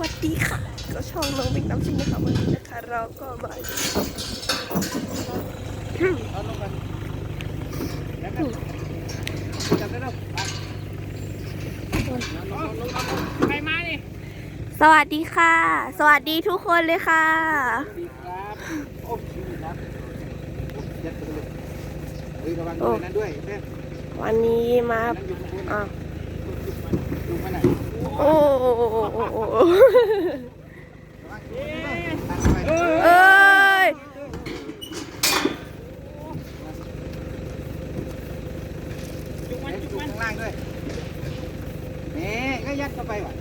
วัสดีค่ะ ก็ช่องน้องบิ๊กน้ำซิงนะคะวันนี้นะคะ เราก็มาสวัสดีค่ะ สวัสดีทุกคนเลยค่ะวันนี้มาอะ ơi chụp anh chụp anh lại thôi nè cái dắt เข้าไปว่ะ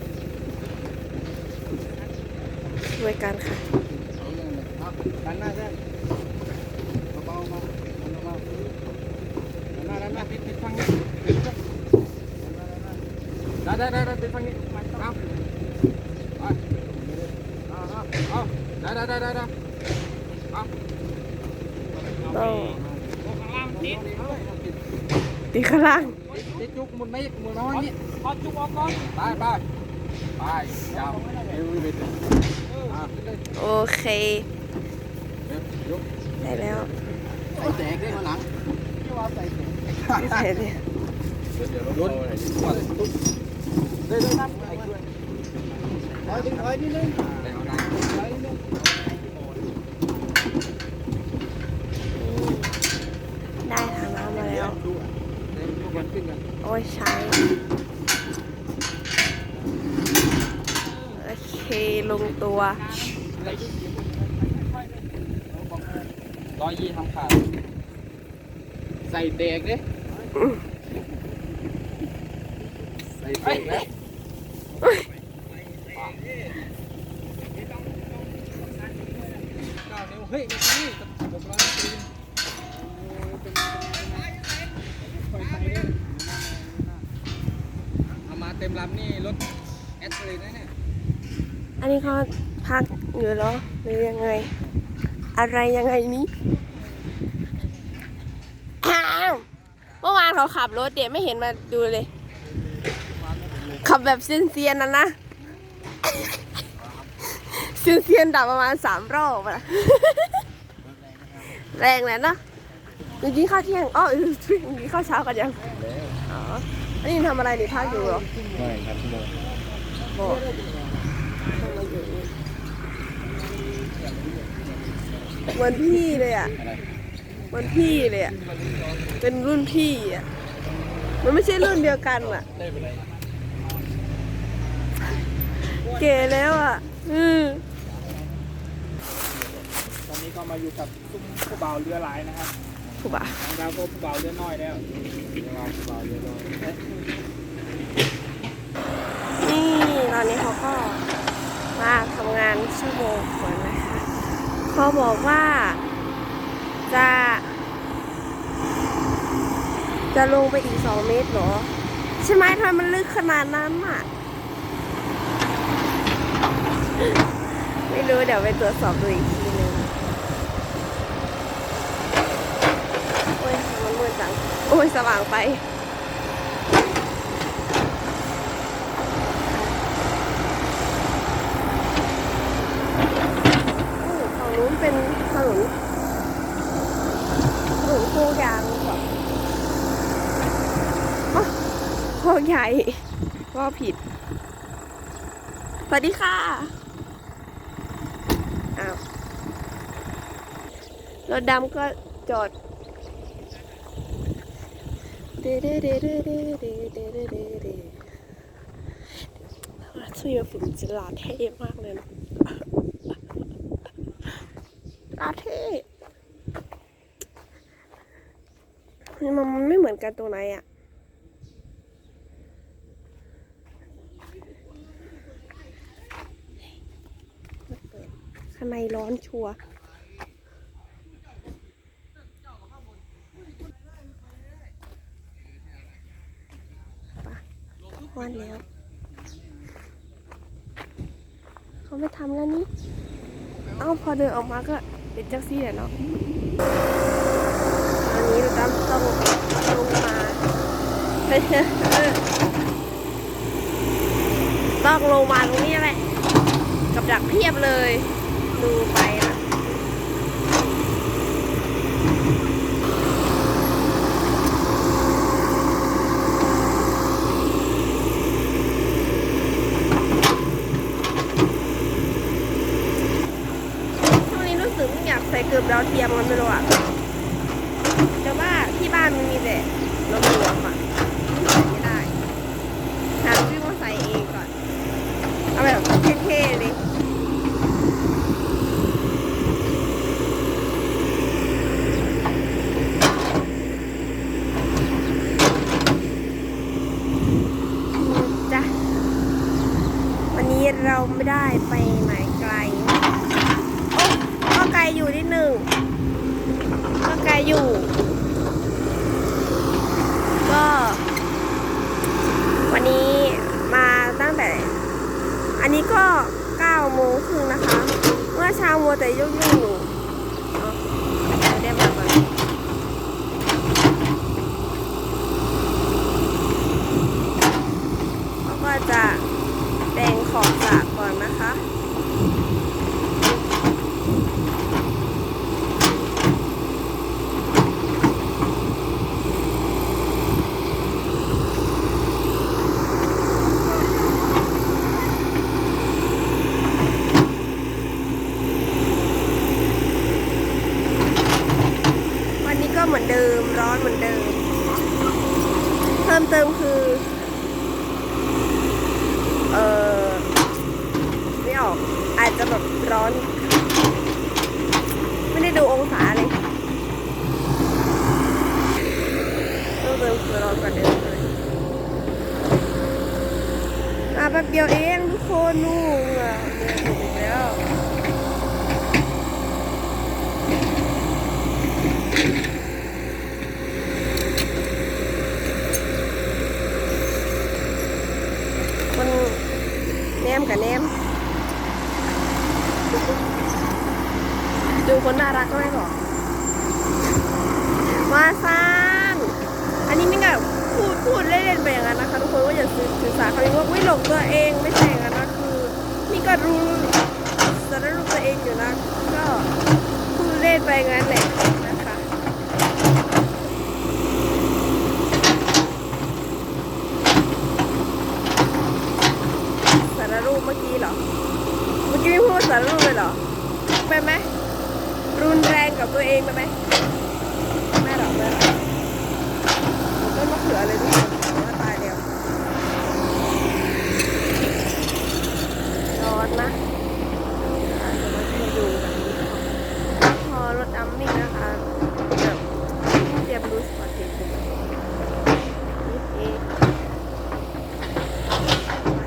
ช่วยกันค่ะกันหน้าเส้นเบาๆเบาๆเบาๆด้านหน้าด้านหน้าติดติดฟังนี้ได้ได้ได้ติดฟังนี้ เอาไปเอาเอาเอาได้ได้ได้ได้เอาต้องข้างล่างติดตีข้างล่างติดจุกมุนไม่มุนน้อยนี่พอจุกออกก่อนไปไปไปยาวเอวเลยอะโอเคได้แล้วใส่แตกได้มาหลังที่ว่าใส่แตกใส่เลยโดนได้ได้ไอ้ อยดึงถอยนิดนึงได้เอาได้ถอยนิดนึงได้ทางน้ำมาแล้วดูอะเดี๋ยวดูกันขึ้นกันโอ้ยใช้ โอเคลงตัว ร้อยยี่ทำขาดใส่แตกดิใส่แตกแล้วเก้านิ้ว เฮ้ยไม่ใช่หกร้อยปีนเอามาเต็มลำนี่รถแอสเลยนะเนี่ย อันนี้เขาพักอยู่เหรอหรือยังไง อะไรยังไงนี้เมื่อวานเขาขับรถเดี๋ยวไม่เห็นมาดูเลย ขับแบบเซียนๆนะนะ เซียนๆดับประมาณสามรอบอะแรงแหละเนอะจริงๆข้าวเที่ยงอ้อจริงๆข้าวเช้ากันยังอ๋ออันนี้ทำอะไรนี่พักอยู่เหรอไม่ครับพี่โมบอกเหมือนพี่เลยอะอะไรเหมือนพี่เลยอะเป็นรุ่นพี่อะมันไม่ใช่รุ่นเดียวกันอะได้ไปไหนเก๋แล้วอะ อืมตอ นนี้ก็มาอยู่กับซุ้มผู้บ่าวเรือหลายนะครับถูกปะทางเราก็ผู้บ่าวเรือน้อยแล้วเราผู้บ่าวเรือน้อยนี่ตอนนี้เขาก็มาทำงานชั่วโมงก่อนนะคะเขาบอกว่าจะ จะลงไปอีกสองเมตรเหรอ ใช่ไหมทำไมมันลึกขนาดนั้นอะไม่รู้เดี๋ยวไปตรวจสอบดูอีกทีหนึงโอ้ย มันมืดจัง โอ้ย สว่างไปโอ้ฝั่งนู้นเป็นถนนถนนโคกยางหรือเปล่าอ๋อโคกใหญ่ว่าผิด สวัสดีค่ะ อ้าว รถดำก็จอด รัสเซียฝิ่นจิลาเท่มากเลยนาเท่มันไม่เหมือนกันตรงไหนอะข้างร้อนชัว แล้ว เขาไม่ทำแล้วนี่ เอ้าพอเดินออกมาก็เป็นแท็กซี่แหละเนาะตอนนี้เราต้องต้องลงมาต้องลงมาตรงนี้แหละ กับดักเพียบเลย ดูไปนะช่วงนี้รู้สึกอยากใส่เกือ บดาวเทียมมันไม่รู้อะแต่ว่าที่บ้านมันมีแต่รถหลวงอะใส่ไม่ได้หาซื้อมาใส่เองก่อน เอาแบบเท่ๆเลยจ้ะวันนี้เราไม่ได้ไปไหนไกล โอ้ก็ไกลอยู่นิดหนึ่งก็ไกลอยู่ ก็ วันนี้มาตั้งแต่ อั นนี้ก็9โมงครึ่งนะคะ เมื่อเช้ามัวแต่ยุ่งๆอยู่เนาะไม่ได้มาก่อนแล้วก็จะแดงขอบสระก่อนนะคะ วันนี้ก็ เหมือนเดิม ร้อนเหมือนเดิม เพิ่มเติมคือ เออไม่ออก อาจจะแบบร้อน ไม่ได้ดูองศาเลยเพิ่มเติมคือร้อนกว่าเดิมเลยอะแป๊บเดียวเองทุกคนนู่นอะเนี่ยถูกแล้ว คนแนม กับแนม ดูคนน่ารักก็ไม่บอกมาซานอันนี้ไม่ไงพูดพูดเล่นๆไปอย่างนั้นนะคะ ทุกคนว่าอย่าสื่อสื่อสารคำนี้ว่าวิหลงตัวเองไม่ใช่อย่างนั้นนะคือ นี่ก็รู้สารรู้ตัวเองอยู่นะ ก็พูดเล่นไปงั้นแหละนะคะ สารรูปเมื่อกี้เหรอ เมื่อกี้ไม่พูด สารรูปเลยเหรอ ไปไหมรุนแรงกับตัวเองไปไหมหรอกไม่หรอกต้นมะเขือเลยทุกคนว่าตายแล้วร้อนนะอาจจะมาให้ดูแบบนี้ก่อนพอรถดำนี่นะคะแบบเตรียมดูสปอร์ตเทสเลยนี่เองไป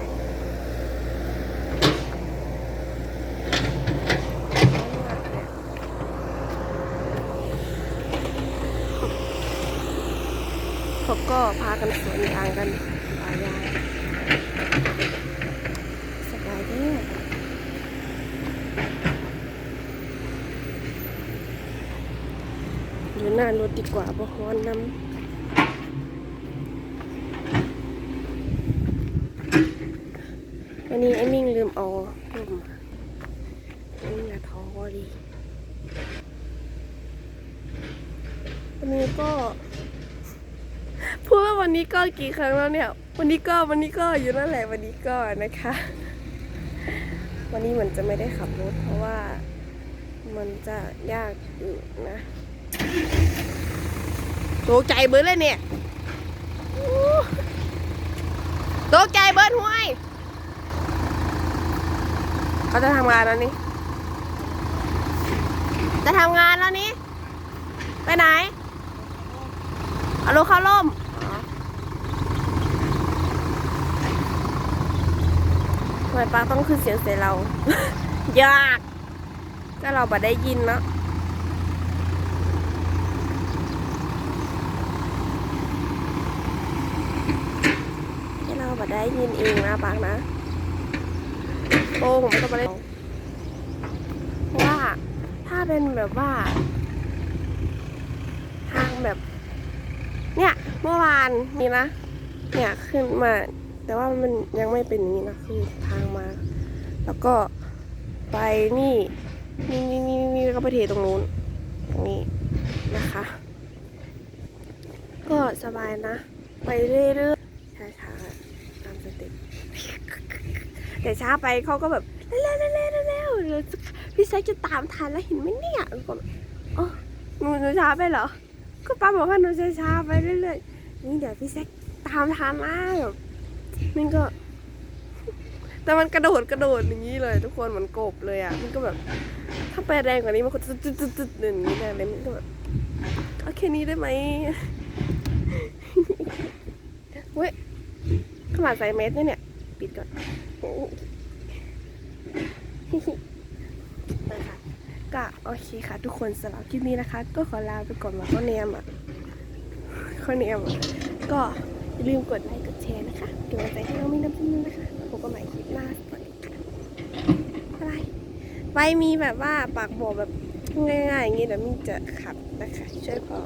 เขาก็พากันสวนทางกันตายายสบายดีอยู่หน้ารถดีกว่าบ่ฮ้อนน้ำวันนี้ไอ้มิ่งลืมเอาลมมาไอ้มิ่งอะท้อดี วันนี้ก็ นนี้ก็กี่ครั้งแล้วเนี่ย วันนี้ก็วันนี้ก็อยู่นั่นแหละวันนี้ก็นะคะ วันนี้เหมือนจะไม่ได้ขับรถเพราะว่ามันจะยากอยู่นะตกใจเบิร์ดเลยเนี่ยตกใจเบิร์ดห้วย เขาจะทำงานแล้วนี่ จะทำงานแล้วนี่ ไปไหนอารถเข้าร่ม ทำไมป้าต้องขึ้นเสียงใส่เรา ยาก ก็เราบัได้ยินเนาะให้เราบัได้ยินเองนะปางนะโอ้ผมจะไปเล่นเพราะว่าถ้าเป็นแบบว่า ทางแบบ เนี่ย เมื่อวานมีนะ เนี่ยขึ้นมา แต่ว่ามันยังไม่เป็นอย่างนี้นะคือทางมา แล้วก็ไปนี่นี่นี่นี่นี่แล้วก็ไปเทตรงนู้นตรงนี้นะคะ ก็สบายนะ ไปเรื่อยๆช้าๆตามสเต็ปแต่ช้าไปเขาก็แบบเร็วๆเร็วๆเร็วๆพี่แซคจะตามทันแล้วเห็นไหมเนี่ยก็อ๋อหนูหนูช้าไปเหรอก็ป้าบอกว่าหนูจะช้าไปเรื่อยๆนี่เดี๋ยวพี่แซคตามทันนะแบบ มันก็ แต่มันกระโดดกระโดดอย่างนี้เลย ทุกคนเหมือนกบเลยอะ มันก็แบบ ถ้าไปแรงกว่านี้มันก็ตึ๊ดตึ๊ดตึ๊ดตึ๊ดอย่างนี้เลยมันก็แบบเอาแค่นี้ได้ไหมเว้ยขนาดใส่เมสเนี่ยเนี่ย ปิดก่อนนะคะก็โอเคค่ะ ทุกคนสำหรับคลิปนี้นะคะ ก็ขอลาไปก่อนว่าข้อเนียมอะข้อเนียมก็อย่าลืมกดไลค์ แชร์นะคะเป็นกำลังใจให้น้องมีน้ำจิ้มนะคะพบกันใหม่คลิปหน้าสวัสดีค่ะบ๊ายบายไว้มีแบบว่าปากบอกแบบง่ายๆอย่างนี้เดี๋ยวมีจะขับนะคะ ช่วยพอ